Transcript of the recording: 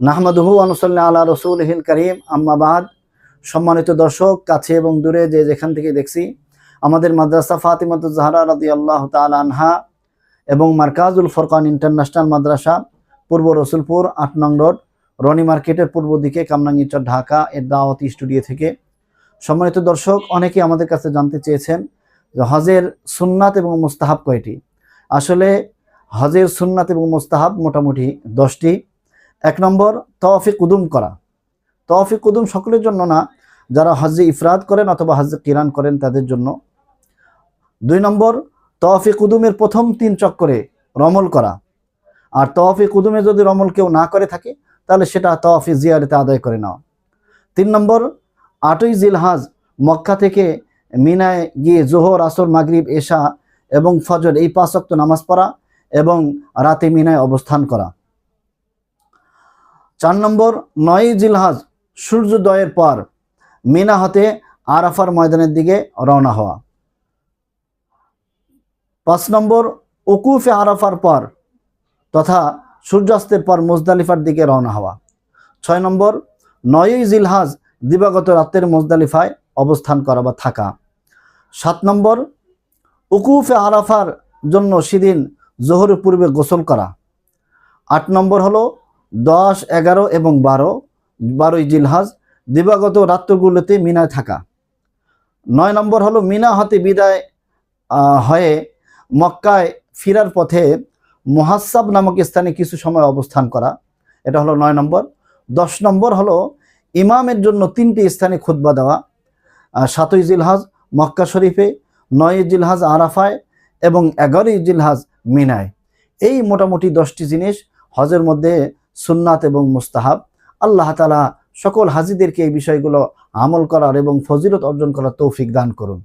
নাহমাদহু আনুসল্লা আল্লাহ রসুল হিল করিম। আম্মাবাদ সম্মানিত দর্শক, কাছে এবং দূরে যে যেখান থেকে দেখছি, আমাদের মাদ্রাসা ফাতিমাত জাহরা রাদি আল্লাহ আনহা এবং মার্কাজুল ফরকান ইন্টারন্যাশনাল মাদ্রাসা, পূর্ব রসুলপুর, আট নং রোড, রনি মার্কেটের পূর্ব দিকে কামরাঙ্গিচর, ঢাকা, এর দাওয়াতি স্টুডিও থেকে। সম্মানিত দর্শক অনেকে আমাদের কাছে জানতে চেয়েছেন যে হজের সুন্নাত এবং মুস্তাহাব কয়টি? আসলে হজের সুন্নাত এবং মুস্তাহাব মোটামুটি দশটি। এক নম্বর তওয়াফি কুদুম করা। তওয়াফি কুদুম সকলের জন্য না, যারা হজে ইফরাদ করেন অথবা হজে কিরান করেন তাদের জন্য। দুই নম্বর তওয়াফি কুদুমের প্রথম তিন চক্করে রমল করা। আর তওয়াফি কুদুমে যদি রমল কেউ না করে থাকে, তাহলে সেটা তওয়াফি জিয়ারেতে আদায় করে নেওয়া তিন নম্বর, আটই জিলহাজ মক্কা থেকে মিনায় গিয়ে জোহর, আসর, মাগরিব, এশা এবং ফজর এই পাঁচ ওয়াক্ত নামাজ পড়া এবং রাতে মিনায় অবস্থান করা। চার নম্বর, নয় জিলহাজ, সূর্যোদয়ের পর মিনা হতে আরাফার ময়দানের দিকে রওনা হওয়া। পাঁচ নম্বর উকুফে আরাফার পর তথা সূর্যাস্তের পর মুজদালিফার দিকে রওনা হওয়া। ছয় নম্বর নয়ই জিলহাজ, দিবাগত রাতের মুজদালিফায় অবস্থান করা বা থাকা। সাত নম্বর উকুফে আরাফার জন্য সেদিন জোহরের পূর্বে গোসল করা। আট নম্বর হলো দশ, এগারো এবং বারো, বারোই জিলহাজ, দিবাগত রাত্রগুলোতে মিনায় থাকা। নয় নম্বর হলো মিনা হতে বিদায় হয়ে মক্কায় ফিরার পথে মহাসাব নামক স্থানে কিছু সময় অবস্থান করা। এটা হলো নয় নম্বর। দশ নম্বর হলো ইমামের জন্য তিনটি স্থানে খুতবা দেওয়া। সাতই জিলহাজ মক্কা শরীফে, নয় জিলহাজ আরাফায় এবং এগারোই জিলহাজ মিনায়। এই মোটামুটি দশটি জিনিস হজের মধ্যে সুন্নাত এবং মুস্তাহাব। আল্লাহ তালা সকল হাজিদেরকে এই বিষয়গুলো আমল করার এবং ফজিলত অর্জন করার তৌফিক দান করুন।